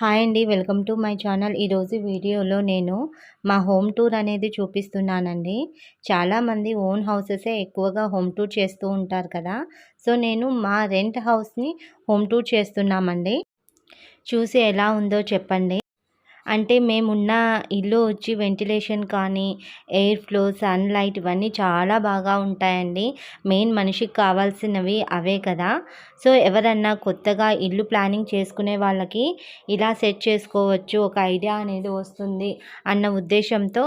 Hi అండి welcome to my channel. ఈరోజు వీడియోలో నేను మా హోమ్ టూర్ అనేది చూపిస్తున్నానండి. చాలామంది ఓన్ హౌసెసే ఎక్కువగా హోమ్ టూర్ చేస్తూ ఉంటారు కదా. సో నేను మా రెంట్ హౌస్ని హోమ్ టూర్ చేస్తున్నామండి. చూసి ఎలా ఉందో చెప్పండి. అంటే మేమున్న ఇల్లు వచ్చి వెంటిలేషన్ కానీ ఎయిర్ ఫ్లో సన్లైట్ ఇవన్నీ చాలా బాగా ఉంటాయండి. మెయిన్ మనిషికి కావాల్సినవి అవే కదా. సో ఎవరన్నా కొత్తగా ఇల్లు ప్లానింగ్ చేసుకునే వాళ్ళకి ఇలా సెట్ చేసుకోవచ్చు ఒక ఐడియా అనేది వస్తుంది అన్న ఉద్దేశంతో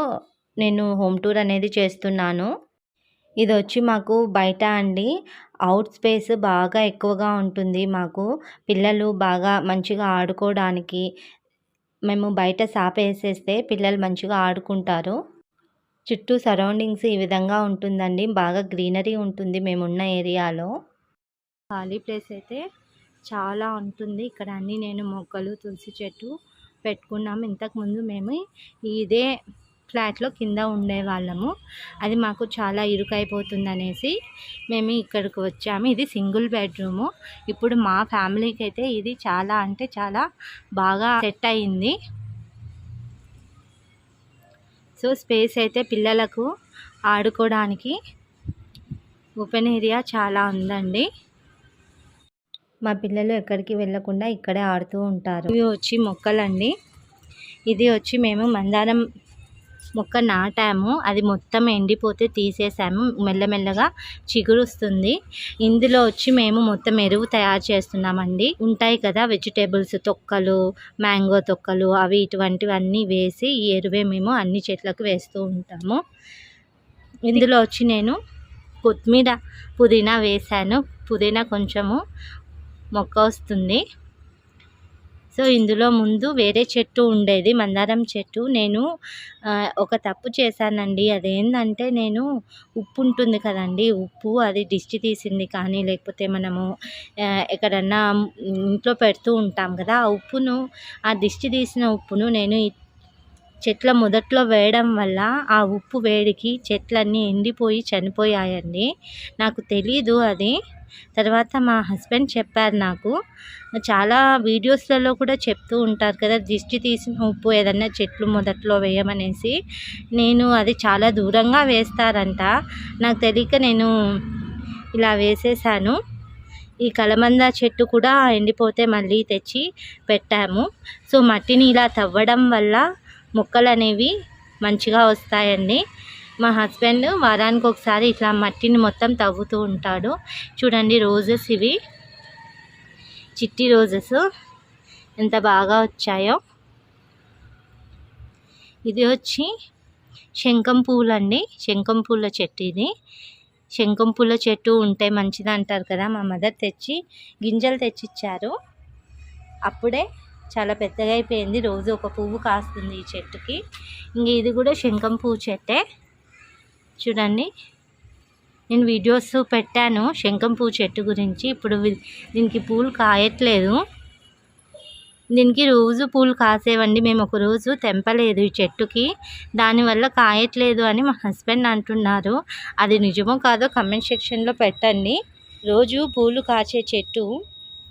నేను హోమ్ టూర్ అనేది చేస్తున్నాను. ఇది వచ్చి మాకు బయట అండి. అవుట్ స్పేస్ బాగా ఎక్కువగా ఉంటుంది మాకు. పిల్లలు బాగా మంచిగా ఆడుకోవడానికి మేము బయట సాప వేసేస్తే పిల్లలు మంచిగా ఆడుకుంటారు. చుట్టూ సరౌండింగ్స్ ఈ విధంగా ఉంటుందండి. బాగా గ్రీనరీ ఉంటుంది మేమున్న ఏరియాలో. ఖాళీ ప్లేస్ అయితే చాలా ఉంటుంది. ఇక్కడ అన్నీ నేను మొక్కలు తులసి చెట్టు పెట్టుకున్నాము ఇంతకుముందు మేము ఇదే ఫ్లాట్లో కింద ఉండేవాళ్ళము. అది మాకు చాలా ఇరుకైపోతుంది అనేసి మేము ఇక్కడికి వచ్చాము. ఇది సింగిల్ బెడ్రూము. ఇప్పుడు మా ఫ్యామిలీకి అయితే ఇది చాలా అంటే చాలా బాగా సెట్ అయింది సో స్పేస్ అయితే పిల్లలకు ఆడుకోవడానికి ఓపెన్ ఏరియా చాలా ఉందండి. మా పిల్లలు ఎక్కడికి వెళ్ళకుండా ఇక్కడే ఆడుతూ ఉంటారు. ఇవి వచ్చి మొక్కలండి. ఇది వచ్చి మేము మందారం మొక్క నాటాము. అది మొత్తం ఎండిపోతే తీసేసాము. మెల్లమెల్లగా చిగురుస్తుంది. ఇందులో వచ్చి మేము మొత్తం ఎరువు తయారు చేస్తున్నామండి. ఉంటాయి కదా వెజిటేబుల్స్ తొక్కలు మ్యాంగో తొక్కలు అవి ఇటువంటివన్నీ వేసి ఈ ఎరువే మేము అన్ని చెట్లకు వేస్తూ ఉంటాము. ఇందులో వచ్చి నేను కొత్తిమీర పుదీనా వేసాను. పుదీనా కొంచెము మొక్క వస్తుంది. సో ఇందులో ముందు వేరే చెట్టు ఉండేది మందారం చెట్టు. నేను ఒక తప్పు చేశానండి. అదేంటంటే నేను ఉప్పు ఉంటుంది కదండి ఉప్పు అది దిష్టి తీసింది కానీ లేకపోతే మనము ఎక్కడన్నా ఇంట్లో పెడుతూ ఉంటాం కదా ఆ ఉప్పును ఆ దిష్టి తీసిన ఉప్పును నేను చెట్ల మొదట్లో వేయడం వల్ల ఆ ఉప్పు వేడికి చెట్లన్నీ ఎండిపోయి చనిపోయాయండి. నాకు తెలీదు అది. తర్వాత మా హస్బెండ్ చెప్పారు నాకు. చాలా వీడియోస్లలో కూడా చెప్తూ ఉంటారు కదా దిష్టి తీసిన ఉప్పు ఏదన్నా చెట్లు మొదట్లో వేయమనేసి. నేను అది చాలా దూరంగా వేస్తారంట. నాకు తెలియక నేను ఇలా వేసేసాను. ఈ కలమంద చెట్టు కూడా ఎండిపోతే మళ్ళీ తెచ్చి పెట్టాము. సో మట్టిని ఇలా తవ్వడం వల్ల మొక్కలు అనేవి మంచిగా వస్తాయండి. మా హస్బెండ్ వారానికి ఒకసారి ఇట్లా మట్టిని మొత్తం తవ్వుతూ ఉంటాడు. చూడండి రోజెస్ ఇవి. చిట్టి రోజెస్. ఎంత బాగా వచ్చాయో. ఇది వచ్చి శంఖం పూలు అండి శంఖం పూల చెట్టు ఇది. శంఖం పూల చెట్టు ఉంటే మంచిది అంటారు కదా. మా మదర్ తెచ్చి గింజలు తెచ్చిచ్చారు. అప్పుడే చాలా పెద్దగా అయిపోయింది. రోజు ఒక పువ్వు కాస్తుంది ఈ చెట్టుకి. ఇంక ఇది కూడా శంఖం పువ్వు చెట్టే. చూడండి. నేను వీడియోస్ పెట్టాను శంఖం పువ్వు చెట్టు గురించి. ఇప్పుడు దీనికి పూలు కాయట్లేదు. దీనికి రోజు పూలు కాసేవండి. మేము ఒక రోజు తెంపలేదు ఈ చెట్టుకి. దానివల్ల కాయట్లేదు అని మా హస్బెండ్ అంటున్నారు. అది నిజమో కాదో కమెంట్ సెక్షన్లో పెట్టండి. రోజు పూలు కాచే చెట్టు.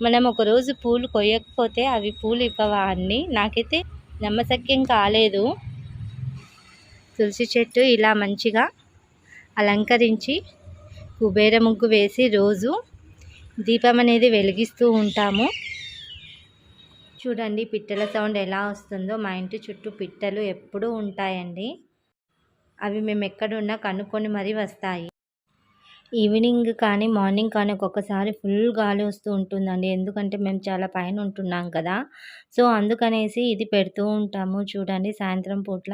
మనం ఒకరోజు పూలు కొయ్యకపోతే అవి పూలు ఇవ్వవా అండి? నాకైతే నమ్మశక్యం కాలేదు. తులసి చెట్టు ఇలా మంచిగా అలంకరించి కుబేర ముగ్గు వేసి రోజు దీపం అనేది వెలిగిస్తూ ఉంటాము. చూడండి పిట్టల సౌండ్ ఎలా వస్తుందో. మా ఇంటి చుట్టూ పిట్టలు ఎప్పుడూ ఉంటాయండి. అవి మేము ఎక్కడున్నా కనుక్కొని మరీ వస్తాయి. ఈవినింగ్ కానీ మార్నింగ్ కానీ ఒక్కొక్కసారి ఫుల్ గాలి వస్తూ ఉంటుందండి. ఎందుకంటే మేము చాలా పైన ఉంటున్నాం కదా. సో అందుకనేసి ఇది పెడుతూ ఉంటాము చూడండి. సాయంత్రం పూట్ల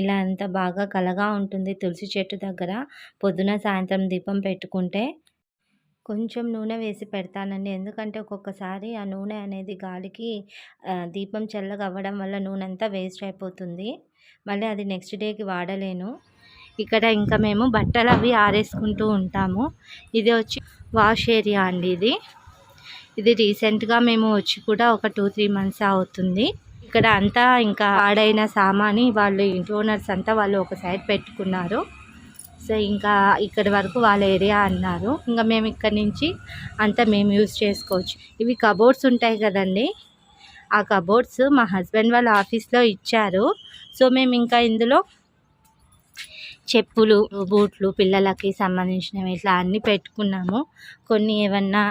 ఇలా ఎంత బాగా కలగా ఉంటుంది తులసి చెట్టు దగ్గర. పొద్దున సాయంత్రం దీపం పెట్టుకుంటే కొంచెం నూనె వేసి పెడతానండి. ఎందుకంటే ఒక్కొక్కసారి ఆ నూనె అనేది గాలికి దీపం చల్లగా అవ్వడం వల్ల నూనె అంతా వేస్ట్ అయిపోతుంది. మళ్ళీ అది నెక్స్ట్ డేకి వాడలేను. ఇక్కడ ఇంకా మేము బట్టలు అవి ఆరేసుకుంటూ ఉంటాము. ఇది వచ్చి వాష్ ఏరియా అండి ఇది. ఇది రీసెంట్గా మేము వచ్చి కూడా ఒక టూ త్రీ మంత్స్ అవుతుంది. ఇక్కడ అంతా ఇంకా ఆడైన సామాని వాళ్ళు ఇంటి ఓనర్స్ అంతా వాళ్ళు ఒక సైడ్ పెట్టుకున్నారు. సో ఇంకా ఇక్కడి వరకు వాళ్ళ ఏరియా అన్నారు. ఇంకా మేము ఇక్కడ నుంచి అంతా మేము యూజ్ చేసుకోవచ్చు. ఇవి కబోర్డ్స్ ఉంటాయి కదండి. ఆ కబోర్డ్స్ మా హస్బెండ్ వాళ్ళ ఆఫీస్లో ఇచ్చారు. సో మేము ఇంకా ఇందులో చెప్పులు బూట్లు పిల్లలకి సంబంధించినవి ఇట్లా అన్నీ పెట్టుకున్నాము. కొన్ని ఏమన్నా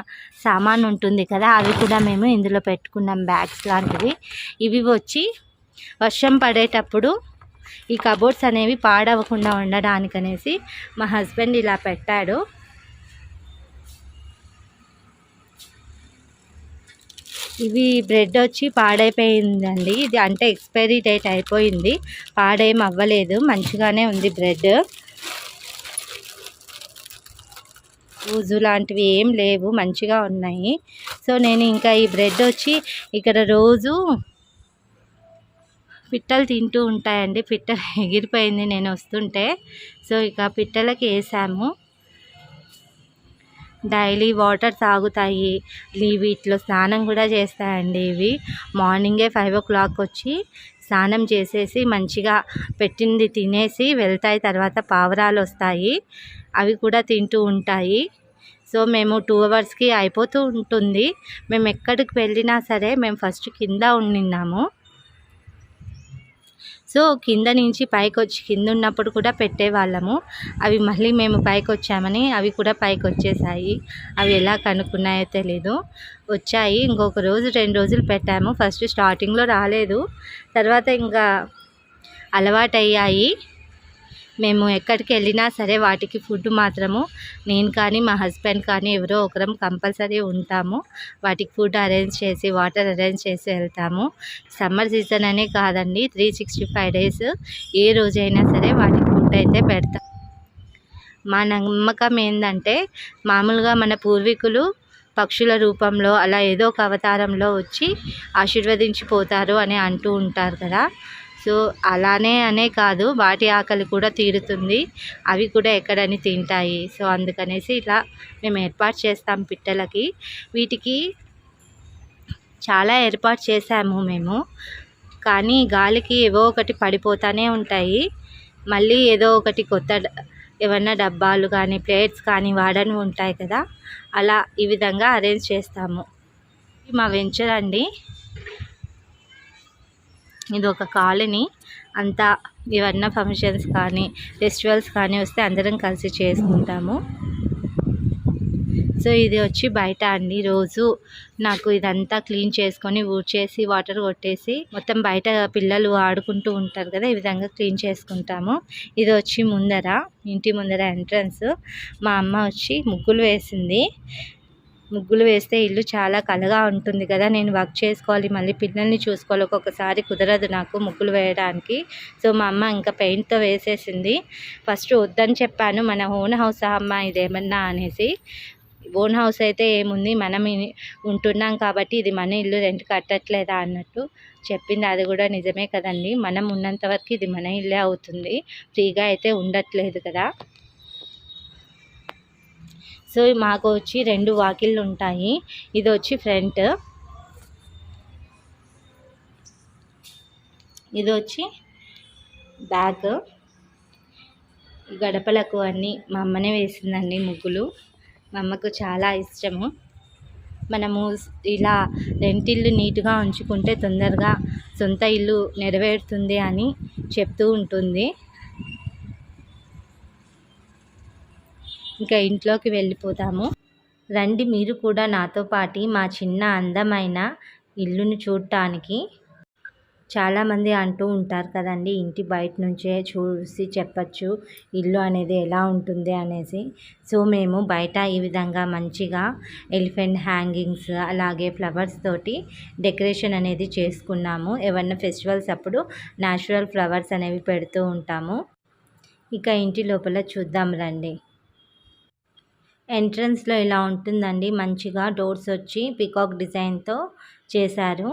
సామాన్ ఉంటుంది కదా అవి కూడా మేము ఇందులో పెట్టుకున్నాం బ్యాగ్స్ లాంటివి. ఇవి వచ్చి వర్షం పడేటప్పుడు ఈ కబోర్డ్స్ అనేవి పాడవకుండా ఉండడానికి అనేసి మా హస్బెండ్ ఇలా పెట్టాడు. ఇవి బ్రెడ్ వచ్చి పాడైపోయిందండి. ఇది అంటే ఎక్స్పైరీ డేట్ అయిపోయింది. పాడేం అవ్వలేదు. మంచిగానే ఉంది బ్రెడ్. ఊజు లాంటివి ఏం లేవు. మంచిగా ఉన్నాయి. సో నేను ఇంకా ఈ బ్రెడ్ వచ్చి ఇక్కడ రోజు పిట్టలు తింటూ ఉంటాయండి. పిట్ట ఎగిరిపోయింది నేను వస్తుంటే. సో ఇక పిట్టలకి వేసాము. డైలీ వాటర్ తాగుతాయి. వీటిలో స్నానం కూడా చేస్తాయండి ఇవి. మార్నింగే ఫైవ్ ఓ క్లాక్ వచ్చి స్నానం చేసేసి మంచిగా పెట్టింది తినేసి వెళ్తాయి. తర్వాత పావురాలు వస్తాయి. అవి కూడా తింటూ ఉంటాయి. సో మేము టూ అవర్స్కి అయిపోతూ ఉంటుంది. మేము ఎక్కడికి వెళ్ళినా సరే మేము ఫస్ట్ కింద ఉండిన్నాము. సో కింద నుంచి పైకి వచ్చి కింద ఉన్నప్పుడు కూడా పెట్టేవాళ్ళము. అవి మళ్ళీ మేము పైకి వచ్చామని అవి కూడా పైకి వచ్చేసాయి అవి ఎలా కనుక్కున్నాయో తెలీదు. వచ్చాయి. ఇంకొక రోజు రెండు రోజులు పెట్టాము. ఫస్ట్ స్టార్టింగ్లో రాలేదు. తర్వాత ఇంకా అలవాటయ్యాయి. మేము ఎక్కడికి వెళ్ళినా సరే వాటికి ఫుడ్ మాత్రము నేను కానీ మా హస్బెండ్ కానీ ఎవరో ఒకరం కంపల్సరీ ఉంటాము. వాటికి ఫుడ్ అరేంజ్ చేసి వాటర్ అరేంజ్ చేసి వెళ్తాము. సమ్మర్ సీజన్ అనే కాదండి త్రీ సిక్స్టీ ఫైవ్ డేస్ ఏ రోజైనా సరే వాటికి ఫుడ్ అయితే పెడతాం. మా నమ్మకం ఏంటంటే మామూలుగా మన పూర్వీకులు పక్షుల రూపంలో అలా ఏదో ఒక అవతారంలో వచ్చి ఆశీర్వదించిపోతారు అని అంటూ ఉంటారు కదా. సో అలానే అనే కాదు వాటి ఆకలి కూడా తీరుతుంది. అవి కూడా ఎక్కడని తింటాయి. సో అందుకనేసి ఇలా మేము ఏర్పాటు చేస్తాం పిట్టలకి. వీటికి చాలా ఏర్పాటు చేసాము మేము. కానీ గాలికి ఏవో ఒకటి పడిపోతూనే ఉంటాయి. మళ్ళీ ఏదో ఒకటి కొత్త ఏమన్నా డబ్బాలు కానీ ప్లేట్స్ కానీ వాడని ఉంటాయి కదా. అలా ఈ విధంగా అరేంజ్ చేస్తాము. మా వెంచర్ అండి. ఇది ఒక కాలనీ. అంతా ఏమన్నా ఫంక్షన్స్ కానీ ఫెస్టివల్స్ కానీ వస్తే అందరం కలిసి చేసుకుంటాము. సో ఇది వచ్చి బయట అండి. రోజు నాకు ఇదంతా క్లీన్ చేసుకొని ఊడ్చేసి వాటర్ కొట్టేసి మొత్తం బయట పిల్లలు ఆడుకుంటూ ఉంటారు కదా ఈ విధంగా క్లీన్ చేసుకుంటాము. ఇది వచ్చి ముందర ఇంటి ముందర ఎంట్రన్స్. మా అమ్మ వచ్చి ముగ్గులు వేసింది. ముగ్గులు వేస్తే ఇల్లు చాలా కలగా ఉంటుంది కదా నేను వర్క్ చేసుకోవాలి మళ్ళీ పిల్లల్ని చూసుకోవాలి ఒక్కొక్కసారి కుదరదు నాకు ముగ్గులు వేయడానికి. సో మా అమ్మ ఇంకా పెయింట్తో వేసేసింది. ఫస్ట్ వద్దని చెప్పాను మన ఓన్ హౌస్ అమ్మ ఇదేమన్నా అనేసి. ఓన్ హౌస్ అయితే ఏముంది మనం ఉంటున్నాం కాబట్టి ఇది మన ఇల్లు రెంట్ కట్టట్లేదా అన్నట్టు చెప్పింది. అది కూడా నిజమే కదండి. మనం ఉన్నంత వరకు ఇది మన ఇల్లే అవుతుంది. ఫ్రీగా అయితే ఉండట్లేదు కదా. సో మాకు వచ్చి రెండు వాకిళ్ళు ఉంటాయి. ఇది వచ్చి ఫ్రంట్. ఇది వచ్చి బ్యాక్. గడపలకు అన్నీ మా అమ్మనే వేసిందండి ముగ్గులు. మా అమ్మకు చాలా ఇష్టము. మనము ఇలా రెంటిల్లు నీట్గా ఉంచుకుంటే తొందరగా సొంత ఇల్లు నెరవేరుతుంది అని చెప్తూ ఉంటుంది. ఇంకా ఇంట్లోకి వెళ్ళిపోతాము. రండి మీరు కూడా నాతో పాటి మా చిన్న అందమైన ఇల్లును చూడటానికి చాలామంది అంటూ ఉంటారు కదండి ఇంటి బయట నుంచే చూసి చెప్పచ్చు ఇల్లు అనేది ఎలా ఉంటుంది అనేసి. సో మేము బయట ఈ విధంగా మంచిగా ఎలిఫెంట్ హ్యాంగింగ్స్ అలాగే ఫ్లవర్స్ తోటి డెకరేషన్ అనేది చేసుకున్నాము. ఏమన్నా ఫెస్టివల్స్ అప్పుడు న్యాచురల్ ఫ్లవర్స్ అనేవి పెడుతూ ఉంటాము. ఇక ఇంటి లోపల చూద్దాం రండి. ఎంట్రన్స్లో ఇలా ఉంటుందండి. మంచిగా డోర్స్ వచ్చి పికాక్ డిజైన్తో చేశారు.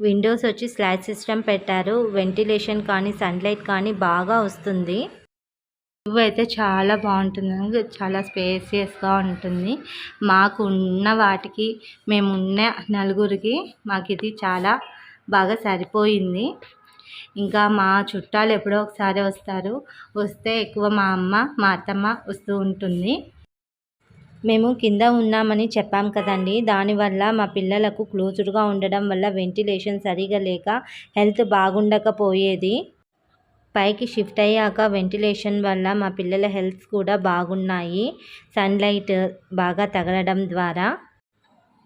విండోస్ వచ్చి స్లాట్ సిస్టమ్ పెట్టారు. వెంటిలేషన్ కానీ సన్లైట్ కానీ బాగా వస్తుంది. వ్యూ అయితే చాలా బాగుంటుంది. చాలా స్పేసియస్గా ఉంటుంది. మాకు ఉన్న వాటికి మేము ఉన్న నలుగురికి మాకు ఇది చాలా బాగా సరిపోయింది. ఇంకా మా చుట్టాలు ఎప్పుడో ఒకసారి వస్తారు. వస్తే ఎక్కువ మా అమ్మ మా అత్తమ్మ వస్తూ ఉంటుంది. మేము కింద ఉన్నామని చెప్పాం కదండి. దానివల్ల మా పిల్లలకు క్లోజ్డ్గా ఉండడం వల్ల వెంటిలేషన్ సరిగా లేక హెల్త్ బాగుండకపోయేది. పైకి షిఫ్ట్ అయ్యాక వెంటిలేషన్ వల్ల మా పిల్లల హెల్త్ కూడా బాగున్నాయి. సన్లైట్ బాగా తగలడం ద్వారా.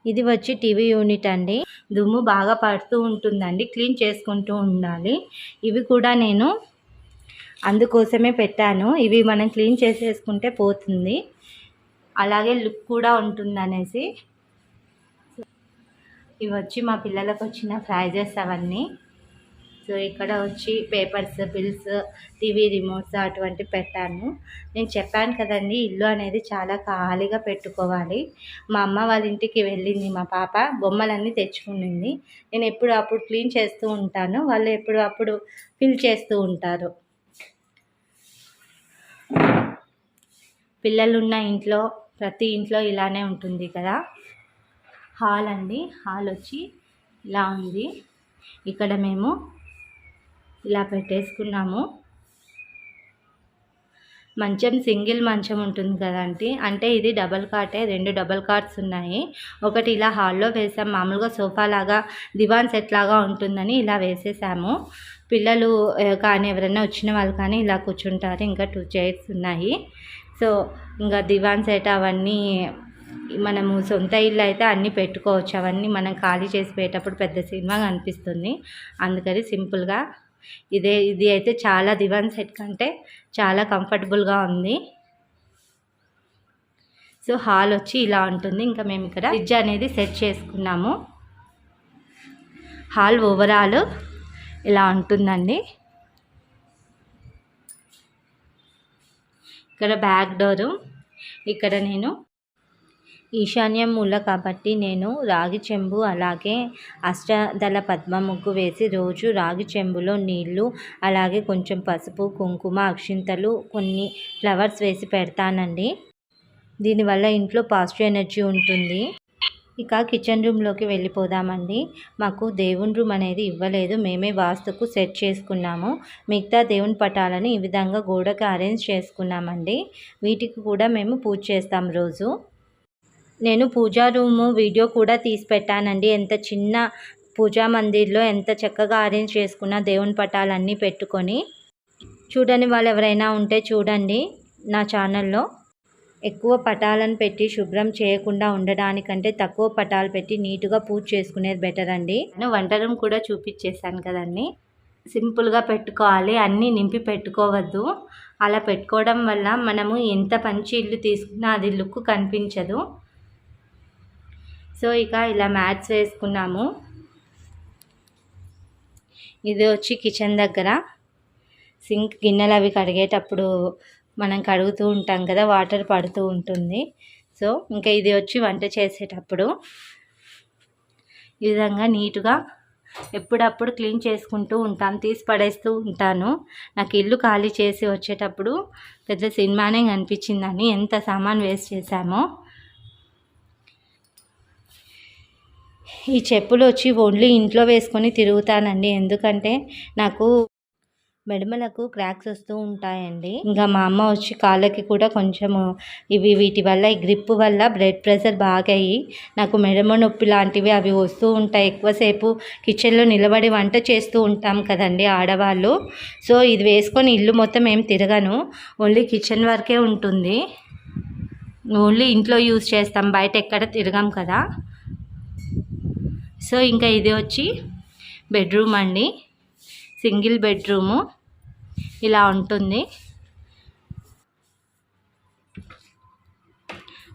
ఇది వచ్చి టీవీ యూనిట్ అండి. దుమ్ము బాగా పడుతూ ఉంటుందండి. క్లీన్ చేసుకుంటూ ఉండాలి. ఇవి కూడా నేను అందుకోసమే పెట్టాను. ఇవి మనం క్లీన్ చేసేసుకుంటే పోతుంది. అలాగే లుక్ కూడా ఉంటుంది అనేసి ఇవి వచ్చి మా పిల్లలకు వచ్చిన ప్రైజెస్ అవన్నీ. సో ఇక్కడ వచ్చి పేపర్స్ బిల్స్ టీవీ రిమోట్స్ అటువంటి పెట్టాను. నేను చెప్పాను కదండి ఇల్లు అనేది చాలా ఖాళీగా పెట్టుకోవాలి. మా అమ్మ వాళ్ళ ఇంటికి వెళ్ళింది మా పాప బొమ్మలన్నీ తెచ్చుకునింది. నేను ఎప్పుడు అప్పుడు క్లీన్ చేస్తూ ఉంటాను. వాళ్ళు ఎప్పుడు అప్పుడు ఫిల్ చేస్తూ ఉంటారు. పిల్లలున్న ఇంట్లో ప్రతి ఇంట్లో ఇలానే ఉంటుంది కదా. హాల్ అండి. హాల్ వచ్చి ఇలా ఉంది. ఇక్కడ మేము ఇలా పెట్టేసుకున్నాము. మంచం సింగిల్ మంచం ఉంటుంది కదండి అంటే ఇది డబల్ కాటే రెండు డబల్ కార్ట్స్ ఉన్నాయి. ఒకటి ఇలా హాల్లో వేసాం. మామూలుగా సోఫా లాగా దివాన్ సెట్ లాగా ఉంటుందని ఇలా వేసేసాము. పిల్లలు కానీ ఎవరైనా వచ్చిన వాళ్ళు కానీ ఇలా కూర్చుంటారు. ఇంకా టూ చైర్స్ ఉన్నాయి. సో ఇంకా దివాన్ సెట్ అవన్నీ మనము సొంత ఇల్లు అయితే అన్నీ పెట్టుకోవచ్చు. అవన్నీ మనం ఖాళీ చేసి పెట్టేటప్పుడు పెద్ద సినిమా అనిపిస్తుంది అందుకని సింపుల్గా ఇదే ఇది అయితే చాలా దివాన్ సెట్ కంటే చాలా కంఫర్టబుల్గా ఉంది. సో హాల్ వచ్చి ఇలా ఉంటుంది. ఇంకా మేము ఇక్కడ ఫ్రిడ్జ్ అనేది సెట్ చేసుకున్నాము. హాల్ ఓవరాల్ ఇలా ఉంటుందండి. ఇక్కడ బ్యాక్ డోరు. ఇక్కడ నేను ఈశాన్యం మూల కాబట్టి నేను రాగి చెంబు అలాగే అష్టదళ పద్మ ముగ్గు వేసి రోజు రాగి చెంబులో నీళ్ళు అలాగే కొంచెం పసుపు కుంకుమ అక్షింతలు కొన్ని ఫ్లవర్స్ వేసి పెడతానండి. దీనివల్ల ఇంట్లో పాజిటివ్ ఎనర్జీ ఉంటుంది. ఇక కిచెన్ రూమ్లోకి వెళ్ళిపోదామండి. మాకు దేవుని రూమ్ అనేది ఇవ్వలేదు. మేమే వాస్తుకు సెట్ చేసుకున్నాము. మిగతా దేవుని పటాలను ఈ విధంగా గోడకు అరేంజ్ చేసుకున్నామండి. వీటికి కూడా మేము పూజ చేస్తాం రోజు. నేను పూజా రూము వీడియో కూడా తీసి పెట్టానండి. ఎంత చిన్న పూజా మందిర్లో ఎంత చక్కగా అరేంజ్ చేసుకున్న దేవుని పటాలన్నీ పెట్టుకొని. చూడని వాళ్ళు ఎవరైనా ఉంటే చూడండి నా ఛానల్లో ఎక్కువ పటాలను పెట్టి శుభ్రం చేయకుండా ఉండడానికంటే తక్కువ పటాలు పెట్టి నీట్గా పూజ చేసుకునేది బెటర్ అండి. నేను వంట రూమ్ కూడా చూపించేశాను కదండి. సింపుల్గా పెట్టుకోవాలి అన్నీ నింపి పెట్టుకోవద్దు. అలా పెట్టుకోవడం వల్ల మనము ఎంత పంచి ఇల్లు తీసుకున్నా అది లుక్ కనిపించదు. సో ఇక ఇలా మ్యాట్స్ వేసుకున్నాము. ఇది వచ్చి కిచెన్ దగ్గర. సింక్ గిన్నెలు అవి కడిగేటప్పుడు మనం కడుగుతూ ఉంటాం కదా వాటర్ పడుతూ ఉంటుంది. సో ఇంకా ఇది వచ్చి వంట చేసేటప్పుడు ఈ విధంగా నీట్గా ఎప్పుడప్పుడు క్లీన్ చేసుకుంటూ ఉంటాను తీసి పడేస్తూ ఉంటాను. నాకు ఇల్లు ఖాళీ చేసి వచ్చేటప్పుడు పెద్ద సినిమానే కనిపించిందని ఎంత సామాన్ వేస్ట్ చేశామో. ఈ చెప్పులు వచ్చి ఓన్లీ ఇంట్లో వేసుకొని తిరుగుతానండి. ఎందుకంటే నాకు మెడమలకు క్రాక్స్ వస్తూ ఉంటాయండి. ఇంకా మా అమ్మ వచ్చి కాళ్ళకి కూడా కొంచెము ఇవి వీటి వల్ల ఈ గ్రిప్ వల్ల బ్లడ్ ప్రెషర్ బాగా అయ్యి నాకు మెడమ నొప్పి లాంటివి అవి వస్తూ ఉంటాయి. ఎక్కువసేపు కిచెన్లో నిలబడి వంట చేస్తూ ఉంటాం కదండి ఆడవాళ్ళు. సో ఇది వేసుకొని ఇల్లు మొత్తం ఏం తిరగను. ఓన్లీ కిచెన్ వరకే ఉంటుంది. ఓన్లీ ఇంట్లో యూజ్ చేస్తాం. బయట ఎక్కడ తిరగాం కదా. సో ఇంకా ఇది వచ్చి బెడ్రూమ్ అండి. Single bedroom. ఇలా ఉంటుంది.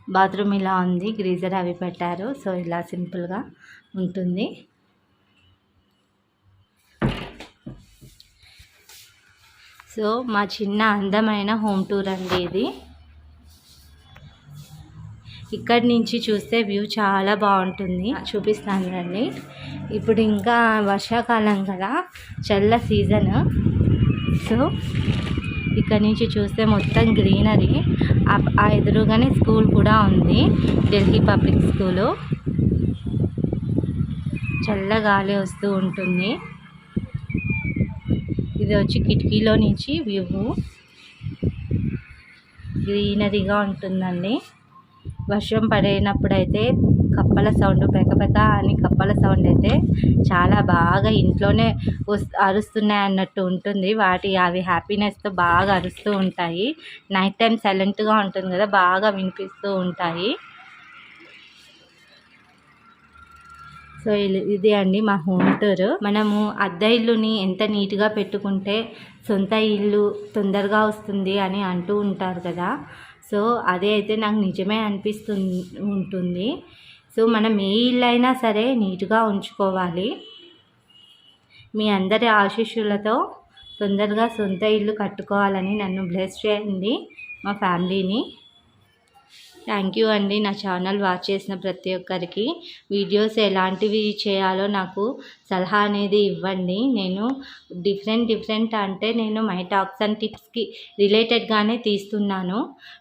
బాత్రూమ్ ఇలా ఉంది. గ్రీజర్ అవి పెట్టారు. సో ఇలా సింపుల్గా ఉంటుంది. సో మా చిన్న అందమైన హోమ్ టూర్ అండి ఇది. ఇక్కడి నుంచి చూస్తే వ్యూ చాలా బాగుంటుంది. చూపిస్తాను రండి. ఇప్పుడు ఇంకా వర్షాకాలం కదా. చల్ల సీజన్. సో ఇక్కడ నుంచి చూస్తే మొత్తం గ్రీనరీ. ఆ ఎదురుగానే స్కూల్ కూడా ఉంది. Delhi public school. చల్ల గాలి వస్తూ ఉంటుంది. ఇది వచ్చి కిటికీలో నుంచి వ్యూ. గ్రీనరీగా ఉంటుందండి. వర్షం పడినప్పుడైతే కప్పల సౌండ్ పెకపెక అని కప్పల సౌండ్ అయితే చాలా బాగా ఇంట్లోనే అరుస్తున్నాయి అన్నట్టు ఉంటుంది. వాటి అవి హ్యాపీనెస్తో బాగా అరుస్తూ ఉంటాయి. నైట్ టైం సైలెంట్గా ఉంటుంది కదా బాగా వినిపిస్తూ ఉంటాయి. సో ఇది అండి మా హోమ్ టూర్ మనము అద్దె ఇల్లుని ఎంత నీట్గా పెట్టుకుంటే సొంత ఇల్లు తొందరగా వస్తుంది అని అంటూ ఉంటారు కదా. సో అదే అయితే నాకు నిజమే అనిపిస్తుంది ఉంటుంది. సో మనం ఏ ఇల్లు అయినా సరే నీట్గా ఉంచుకోవాలి. మీ అందరి ఆశీస్సులతో తొందరగా సొంత ఇల్లు కట్టుకోవాలని నన్ను బ్లెస్ చేయండి మా ఫ్యామిలీని. థ్యాంక్ యూ అండి. నా ఛానల్ వాచ్ చేసిన ప్రతి ఒక్కరికి. వీడియోస్ ఎలాంటివి చేయాలో నాకు సలహా అనేది ఇవ్వండి. నేను డిఫరెంట్ డిఫరెంట్ అంటే నేను మై టాక్స్ అండ్ టిప్స్కి రిలేటెడ్గానే తీస్తున్నాను.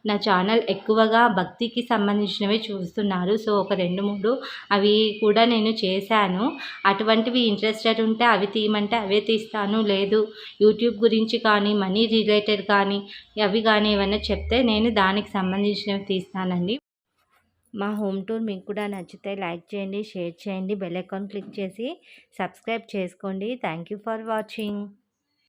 నా ఛానల్ ఎక్కువగా భక్తికి సంబంధించినవి చూస్తున్నారు. సో ఒక రెండు మూడు అవి కూడా నేను చేశాను. అటువంటివి ఇంట్రెస్టెడ్ ఉంటే అవి తీయమంటే అవే తీస్తాను. లేదు యూట్యూబ్ గురించి కానీ మనీ రిలేటెడ్ కానీ అవి కానీ ఏమైనా చెప్తే నేను దానికి సంబంధించినవి తీస్తానండి. మా హోమ్ టూర్ మీకు కూడా నచ్చితే లైక్ చేయండి షేర్ చేయండి బెల్ ఐకాన్ క్లిక్ చేసి సబ్స్క్రైబ్ చేసుకోండి. Thank you for watching.